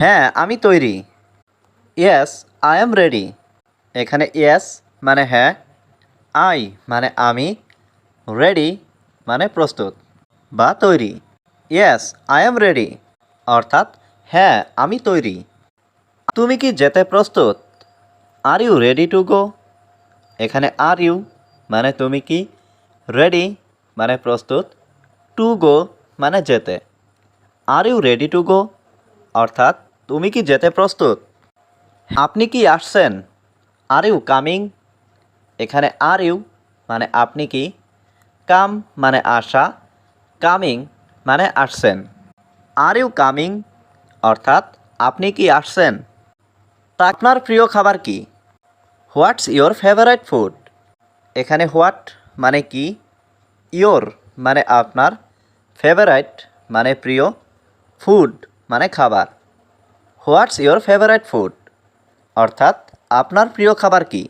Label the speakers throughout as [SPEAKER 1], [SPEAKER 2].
[SPEAKER 1] হ্যাঁ আমি তৈরি। ইয়েস আই এম রেডি এখানে ইয়েস মানে হ্যাঁ আই মানে আমি রেডি মানে প্রস্তুত বা তৈরি। ইয়েস আই এম রেডি অর্থাৎ হ্যাঁ আমি তৈরি। তুমি কি যেতে প্রস্তুত? Are you ready to go এখানে আর ইউ মানে তুমি কি রেডি মানে প্রস্তুত? টু গো মানে যেতে। Are you ready to go অর্থাৎ তুমি কি যেতে প্রস্তুত? আপনি কি আসছেন? আর ইউ কামিং এখানে আর ইউ মানে আপনি কি? কাম মানে আসা। কামিং মানে আসছেন। আর ইউ কামিং অর্থাৎ আপনি কি আসছেন? আপনার প্রিয় খাবার কি? হোয়াটস ইয়োর ফেভারিট ফুড এখানে হোয়াট মানে কি? ইয়োর মানে আপনার ফেভারাইট মানে প্রিয় ফুড মানে খাবার। What's your favourite food? অর্থাৎ, আপনার প্রিয় খাবার কি?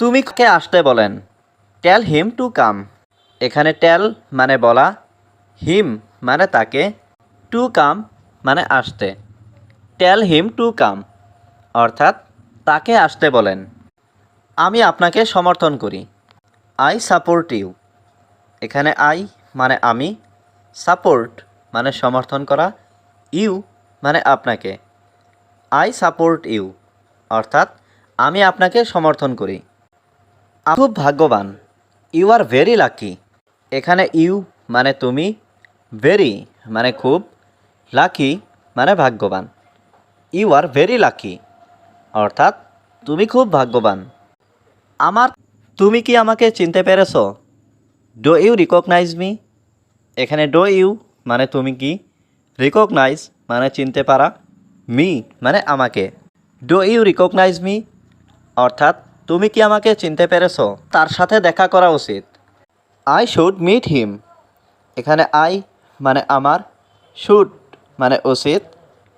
[SPEAKER 1] তুমি কে আসতে বলেন? টেল হিম টু কাম এখানে টেল মানে বলা হিম মানে তাকে টু কাম মানে আসতে। টেল হিম টু কাম অর্থাৎ, তাকে আসতে বলেন। আমি আপনাকে সমর্থন করি। আই সাপোর্ট ইউ এখানে আই মানে আমি সাপোর্ট মানে সমর্থন করা ইউ মানে আপনাকে। আই সাপোর্ট ইউ অর্থাৎ আমি আপনাকে সমর্থন করি। খুব ভাগ্যবান। ইউ আর ভেরি লাকি এখানে ইউ মানে তুমি ভেরি মানে খুব লাকি মানে ভাগ্যবান। ইউ আর ভেরি লাকি অর্থাৎ তুমি খুব ভাগ্যবান। আমার, তুমি কি আমাকে চিনতে পেরেছ? ডো ইউ রিকগনাইজ মি এখানে ডো ইউ মানে তুমি কি? রিকগনাইজ মানে চিনতে পারা, মি মানে আমাকে। ডো ইউ রিকগনাইজ মি অর্থাৎ, তুমি কি আমাকে চিনতে পেরেছ? তার সাথে দেখা করা উচিত। আই শুড মিট হিম এখানে আই মানে আমার। শুড মানে উচিত।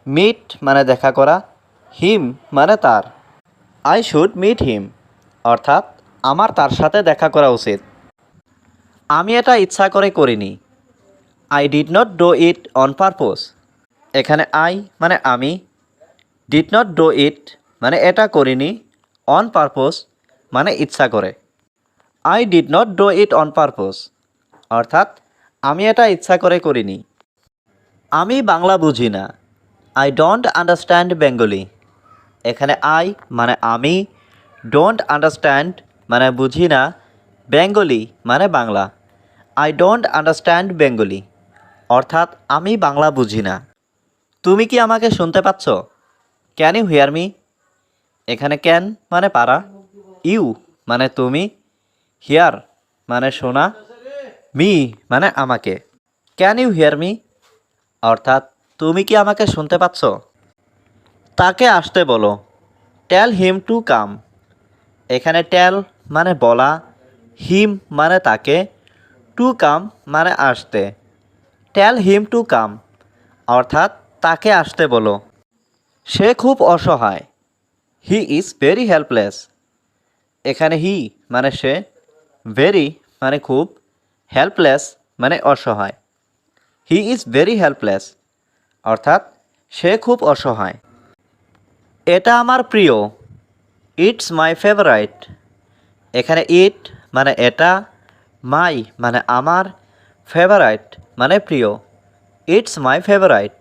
[SPEAKER 1] মিট মানে দেখা করা। হিম মানে তার। আই শুড মিট হিম অর্থাৎ, আমার তার সাথে দেখা করা উচিত। আমি এটা ইচ্ছা করে করিনি। I did not do it on purpose এখানে আই মানে আমি ডিড নট ডো ইট মানে এটা করিনি অন পারপোজ মানে ইচ্ছা করে। I did not do it on purpose অর্থাৎ আমি এটা ইচ্ছা করে করিনি। আমি বাংলা বুঝি না। আই ডোন্ট আন্ডারস্ট্যান্ড বেঙ্গলি এখানে আই মানে আমি ডোন্ট আন্ডারস্ট্যান্ড মানে বুঝি না। বেঙ্গলি মানে Bangla. I don't understand Bengali অর্থাৎ আমি বাংলা বুঝি না। তুমি কি আমাকে শুনতে পাচ্ছ? ক্যান ইউ হিয়ার মি এখানে ক্যান মানে পারা। ইউ মানে তুমি। হিয়ার মানে শোনা। মি মানে আমাকে। ক্যান ইউ হিয়ার মি অর্থাৎ তুমি কি আমাকে শুনতে পাচ্ছ? তাকে আসতে বলো। টেল হিম টু কাম এখানে টেল মানে বলা। হিম মানে তাকে। টু কাম মানে আসতে। টেল হিম টু কাম অর্থাৎ তাকে আসতে বলো। সে খুব অসহায়। হি ইজ ভেরি হেল্পলেস এখানে হি মানে সে ভেরি মানে খুব হেল্পলেস মানে অসহায়। হি ইজ ভেরি হেল্পলেস অর্থাৎ সে খুব অসহায়। এটা আমার প্রিয়। ইটস মাই ফেভারাইট এখানে ইট মানে এটা মাই মানে আমার ফেভারাইট মানে প্রিয়। ইটস মাই ফেভারাইট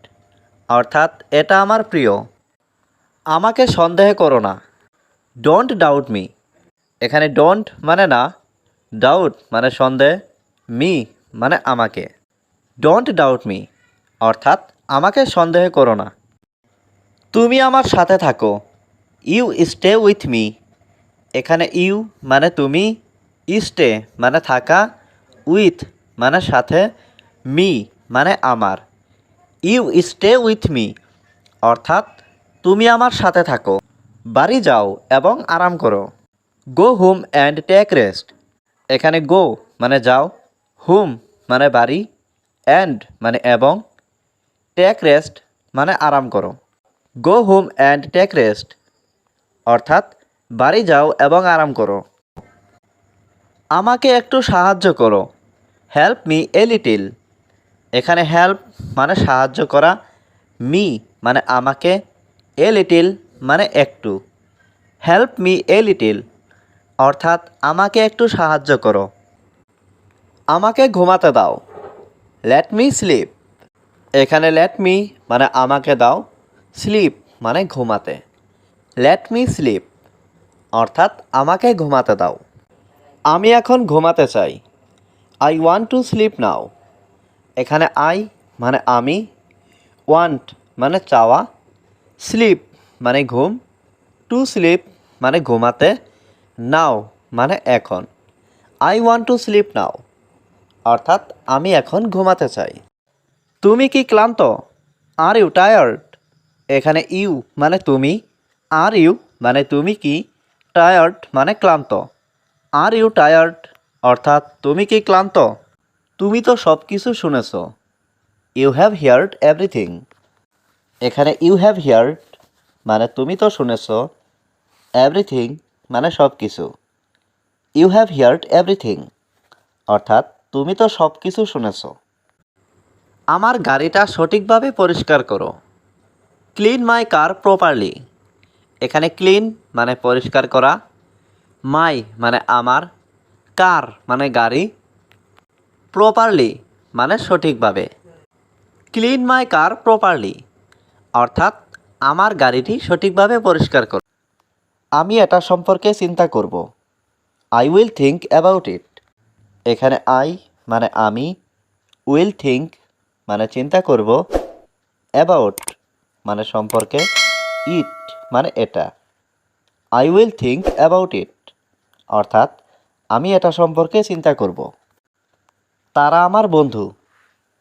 [SPEAKER 1] অর্থাৎ এটা আমার প্রিয়। আমাকে সন্দেহ করো না। ডোন্ট ডাউট মি এখানে ডোন্ট মানে না ডাউট মানে সন্দেহ মি মানে আমাকে। ডোন্ট ডাউট মি অর্থাৎ আমাকে সন্দেহ করো না। তুমি আমার সাথে থাকো। ইউ স্টে উইথ মি এখানে ইউ মানে তুমি স্টে মানে থাকা উইথ মানে সাথে মি মানে আমার। You stay with me. অর্থাৎ, তুমি আমার সাথে থাকো। বাড়ি যাও এবং আরাম করো। Go home and take rest. এখানে গো মানে যাও, হোম মানে বাড়ি, অ্যান্ড মানে এবং, টেক রেস্ট মানে আরাম করো। Go home and take rest. অর্থাৎ, বাড়ি যাও এবং আরাম করো। আমাকে একটু সাহায্য করো। Help me a little. এখানে হেল্প মানে সাহায্য করা মি মানে আমাকে এ লিটিল মানে একটু। হেল্প মি এ লিটিল অর্থাৎ আমাকে একটু সাহায্য করো। আমাকে ঘুমাতে দাও। লেট মি স্লিপ এখানে লেট মি মানে আমাকে দাও। স্লিপ মানে ঘুমাতে। লেট মি স্লিপ অর্থাৎ আমাকে ঘুমাতে দাও। আমি এখন ঘুমাতে চাই। I want to sleep now এখানে আই মানে আমি ওয়ান্ট মানে চাওয়া স্লিপ মানে ঘুম টু স্লিপ মানে ঘুমাতে নাও মানে এখন। I want to sleep now অর্থাৎ আমি এখন ঘুমাতে চাই। তুমি কি ক্লান্ত? আর ইউ টায়ার্ড এখানে ইউ মানে তুমি আর ইউ মানে তুমি কি? টায়ার্ড মানে ক্লান্ত। আর ইউ টায়ার্ড অর্থাৎ তুমি কি ক্লান্ত? তুমি তো সব কিছু শুনেছ। ইউ হ্যাভ হিয়ার্ড এভরিথিং এখানে ইউ হ্যাভ হিয়ার্ড মানে তুমি তো শুনেছ। এভরিথিং মানে সব কিছু ইউ হ্যাভ হিয়ার্ড এভরিথিং অর্থাৎ তুমি তো সব কিছু শুনেছ। আমার গাড়িটা সঠিকভাবে পরিষ্কার করো। ক্লিন মাই কার প্রপারলি এখানে ক্লিন মানে পরিষ্কার করা। মাই মানে আমার। কার মানে গাড়ি। প্রপারলি মানে সঠিকভাবে। ক্লিন মাই কার প্রপারলি অর্থাৎ আমার গাড়িটি সঠিকভাবে পরিষ্কার করো আমি এটা সম্পর্কে চিন্তা করব। I will think about it এখানে আই মানে আমি। উইল থিঙ্ক মানে চিন্তা করব। অ্যাবাউট মানে সম্পর্কে। ইট মানে এটা। I will think about it অর্থাৎ আমি এটা সম্পর্কে চিন্তা করব। তারা আমার বন্ধু।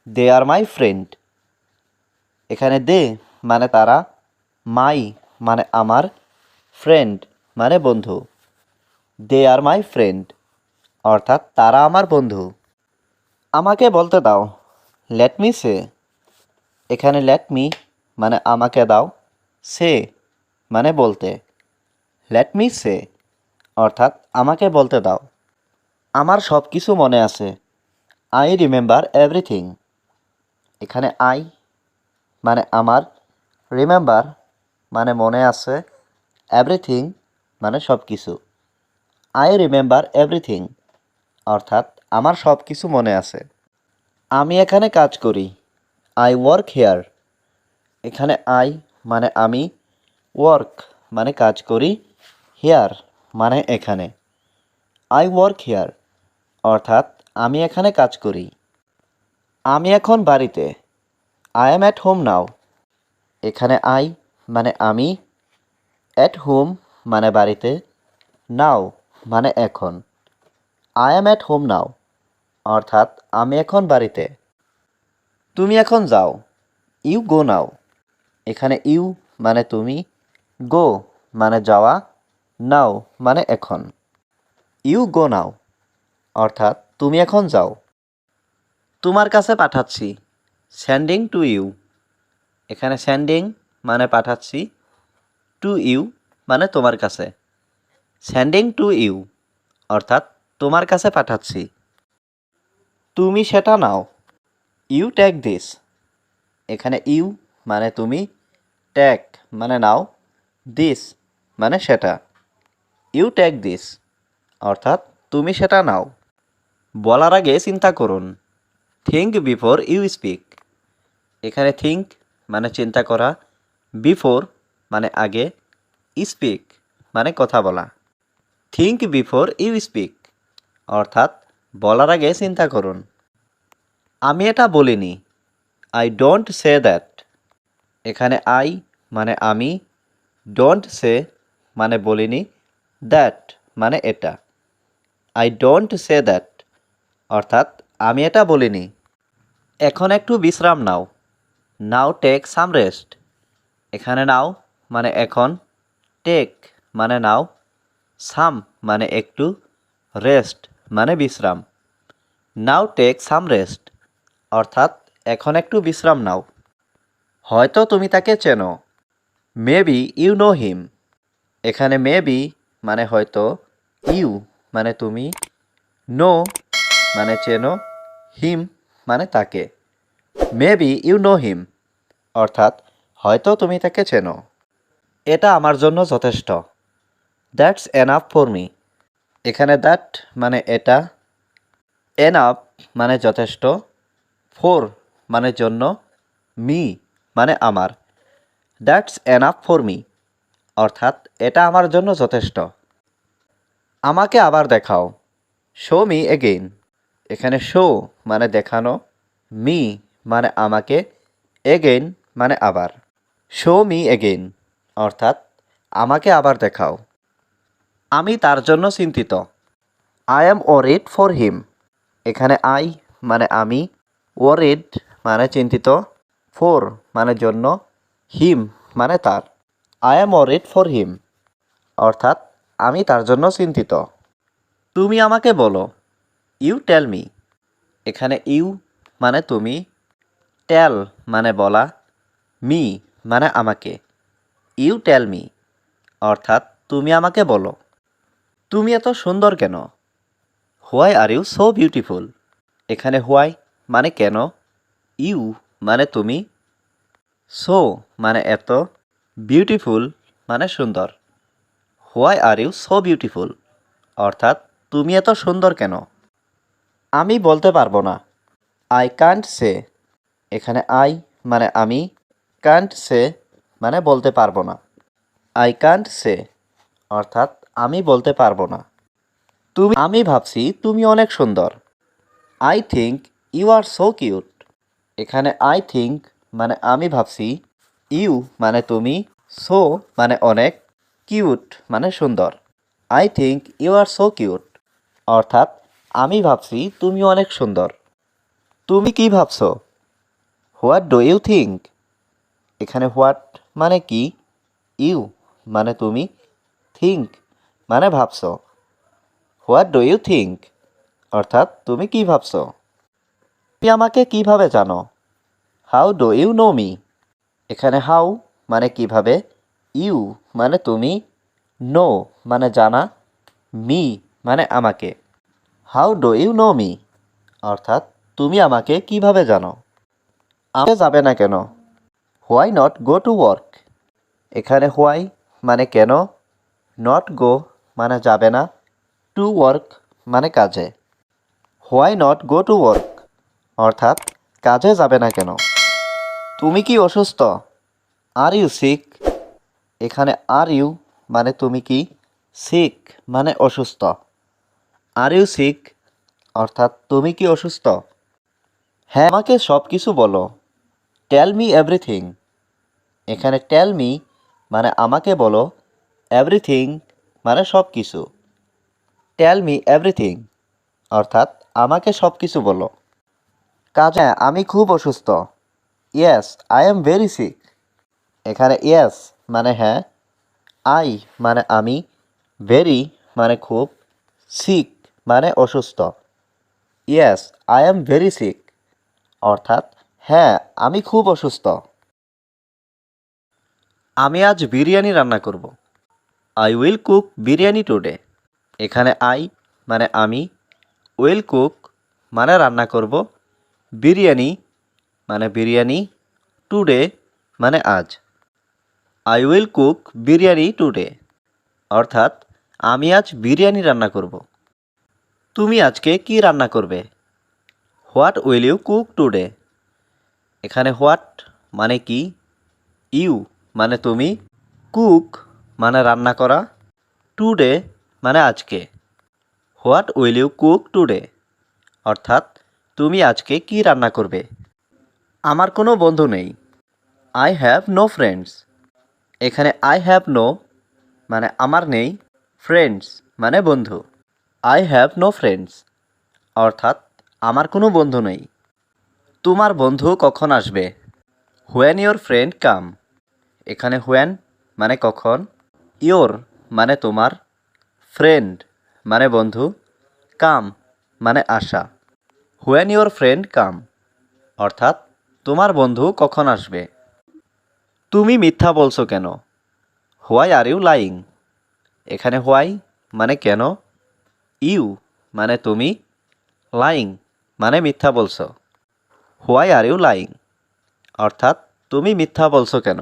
[SPEAKER 1] দে আর মাই ফ্রেন্ড এখানে দে মানে তারা মাই মানে আমার ফ্রেন্ড মানে বন্ধু। দে আর মাই ফ্রেন্ড অর্থাৎ তারা আমার বন্ধু। আমাকে বলতে দাও। লেট মি সে এখানে লেট মি মানে আমাকে দাও। সে মানে বলতে। লেট মি সে অর্থাৎ আমাকে বলতে দাও। আমার সব কিছু মনে আছে। আই রিমেম্বার এভরিথিং এখানে আই মানে আমার রিমেম্বার মানে মনে আছে এভরিথিং মানে সব কিছু আই রিমেম্বার এভরিথিং অর্থাৎ আমার সব কিছু মনে আছে। আমি এখানে কাজ করি আই ওয়ার্ক হেয়ার এখানে আই মানে আমি ওয়ার্ক মানে কাজ করি হেয়ার মানে এখানে। আই ওয়ার্ক হেয়ার অর্থাৎ আমি এখানে কাজ করি। আমি এখন বাড়িতে। I am at home now এখানে আই মানে আমি। অ্যাট হোম মানে বাড়িতে। নাও মানে এখন। I am at home now অর্থাৎ আমি এখন বাড়িতে। তুমি এখন যাও। ইউ গো নাও এখানে ইউ মানে তুমি। গো মানে যাওয়া। নাও মানে এখন। ইউ গো নাও অর্থাৎ তুমি এখন যাও। তোমার কাছে পাঠাচ্ছি। সেন্ডিং টু ইউ এখানে সেন্ডিং মানে পাঠাচ্ছি। টু ইউ মানে তোমার কাছে। সেন্ডিং টু ইউ অর্থাৎ তোমার কাছে পাঠাচ্ছি। তুমি সেটা নাও। ইউ ট্যাগ দিস এখানে ইউ মানে তুমি ট্যাগ মানে নাও। দিস মানে সেটা। ইউ ট্যাগ দিস অর্থাৎ তুমি সেটা নাও। বলার আগে চিন্তা করুন। থিঙ্ক বিফোর ইউ স্পিক এখানে থিঙ্ক মানে চিন্তা করা বিফোর মানে আগে স্পিক মানে কথা বলা। থিঙ্ক বিফোর ইউ স্পিক অর্থাৎ বলার আগে চিন্তা করুন। আমি এটা বলিনি। আই ডোন্ট সে দ্যাট এখানে আই মানে আমি ডোন্ট সে মানে বলিনি দ্যাট মানে এটা। আই ডোন্ট সে দ্যাট অর্থাৎ, আমি এটা বলিনি। এখন একটু বিশ্রাম নাও। নাও টেক সাম রেস্ট এখানে নাও মানে এখন। টেক মানে নাও। সাম মানে একটু। রেস্ট মানে বিশ্রাম। নাও টেক সাম রেস্ট অর্থাৎ, এখন একটু বিশ্রাম নাও। হয়তো তুমি তাকে চেনো। মেবি ইউ নো হিম এখানে মেবি মানে হয়তো ইউ মানে তুমি। নো মানে চেনো? হিম মানে তাকে। মেবি ইউ নো হিম অর্থাৎ, হয়তো তুমি তাকে চেনো। এটা আমার জন্য যথেষ্ট। দ্যাটস এনাফ ফর মি এখানে দ্যাট মানে এটা। এনাফ মানে যথেষ্ট। ফোর মানে জন্য। মি মানে আমার। দ্যাটস এনাফ ফর মি অর্থাৎ, এটা আমার জন্য যথেষ্ট। আমাকে আবার দেখাও। শো মি এগেইন এখানে শো মানে দেখানো মি মানে আমাকে এগেইন মানে আবার। শো মি এগেইন অর্থাৎ আমাকে আবার দেখাও। আমি তার জন্য চিন্তিত। I am worried for him এখানে আই মানে আমি ওরিড মানে চিন্তিত। ফোর মানে জন্য হিম মানে তার। I am worried for him অর্থাৎ আমি তার জন্য চিন্তিত। তুমি আমাকে বলো ইউ টেল মি এখানে ইউ মানে তুমি টেল মানে বলা মি মানে আমাকে। ইউ টেল মি অর্থাৎ তুমি আমাকে বলো। তুমি এত সুন্দর কেন? Why are you so beautiful এখানে হোয়াই মানে কেন? ইউ মানে তুমি। সো মানে এত বিউটিফুল মানে সুন্দর। Why are you so beautiful অর্থাৎ তুমি এত সুন্দর কেন? আমি বলতে পারব না। আই কান্ট সে এখানে আই মানে আমি। কান্ট সে মানে বলতে পারব না। আই কান্ট সে অর্থাৎ আমি বলতে পারব না। তুমি আমি ভাবছি তুমি অনেক সুন্দর। I think you are so cute এখানে আই থিঙ্ক মানে আমি ভাবছি ইউ মানে তুমি। সো মানে অনেক কিউট মানে সুন্দর। I think you are so cute অর্থাৎ আমি ভাবছি তুমি অনেক সুন্দর। তুমি কি ভাবছ? হোয়াট ডু ইউ থিঙ্ক এখানে হোয়াট মানে কি? ইউ মানে তুমি? থিঙ্ক মানে ভাবছ। হোয়াট ডু ইউ থিঙ্ক অর্থাৎ তুমি কি ভাবছ? তুমি আমাকে কীভাবে জানো? How do you know me এখানে হাউ মানে কীভাবে? ইউ মানে তুমি? নো মানে জানা? মি মানে আমাকে। How do you know me অর্থাৎ, তুমি আমাকে কীভাবে জানো? আমাকে যাবে না কেন? Why not go to work এখানে হোয়াই মানে কেন? নট গো মানে যাবে না। টু ওয়ার্ক মানে কাজে। Why not go to work অর্থাৎ, কাজে যাবে না কেন? তুমি কি অসুস্থ? আর ইউ সিক এখানে আর ইউ মানে তুমি কি? সিক মানে অসুস্থ। আর ইউ সিক অর্থাৎ, তুমি কি অসুস্থ? হ্যাঁ আমাকে সব কিছু বলো। টেল মি এভরিথিং এখানে টেল মি মানে আমাকে বলো। এভরিথিং মানে সব কিছু টেল মি এভরিথিং অর্থাৎ, আমাকে সব কিছু বলো। কাজে আমি খুব অসুস্থ। Yes I am very sick এখানে ইয়েস মানে হ্যাঁ। আই মানে আমি। ভেরি মানে খুব সিক মানে অসুস্থ। Yes I am very sick অর্থাৎ হ্যাঁ আমি খুব অসুস্থ। আমি আজ বিরিয়ানি রান্না করব। I will cook biryani today এখানে আই মানে আমি উইল কুক মানে রান্না করব। বিরিয়ানি মানে বিরিয়ানি টুডে মানে আজ। I will cook biryani today অর্থাৎ, আমি আজ বিরিয়ানি রান্না করব। তুমি আজকে কি রান্না করবে? What will you cook today? এখানে হোয়াট মানে কি? ইউ মানে তুমি? কুক মানে রান্না করা? টুডে মানে আজকে? What will you cook today? অর্থাৎ তুমি আজকে কি রান্না করবে? আমার কোনো বন্ধু নেই। I have no friends. এখানে আই হ্যাভ নো মানে আমার নেই। ফ্রেন্ডস মানে বন্ধু। আই হ্যাভ নো ফ্রেন্ডস অর্থাৎ, আমার কোনো বন্ধু নেই। তোমার বন্ধু কখন আসবে? হোয়েন ইয়োর ফ্রেন্ড কাম এখানে হোয়েন মানে কখন? ইয়োর মানে তোমার। ফ্রেন্ড মানে বন্ধু। কাম মানে আসা হোয়েন ইয়োর ফ্রেন্ড কাম অর্থাৎ, তোমার বন্ধু কখন আসবে? তুমি মিথ্যা বলছো কেন? হোয়াই আর ইউ লাইং এখানে হোয়াই মানে কেন? ইউ মানে তুমি লাইং মানে মিথ্যা বলছো। Why are you lying? অর্থাৎ তুমি মিথ্যা বলছো কেন?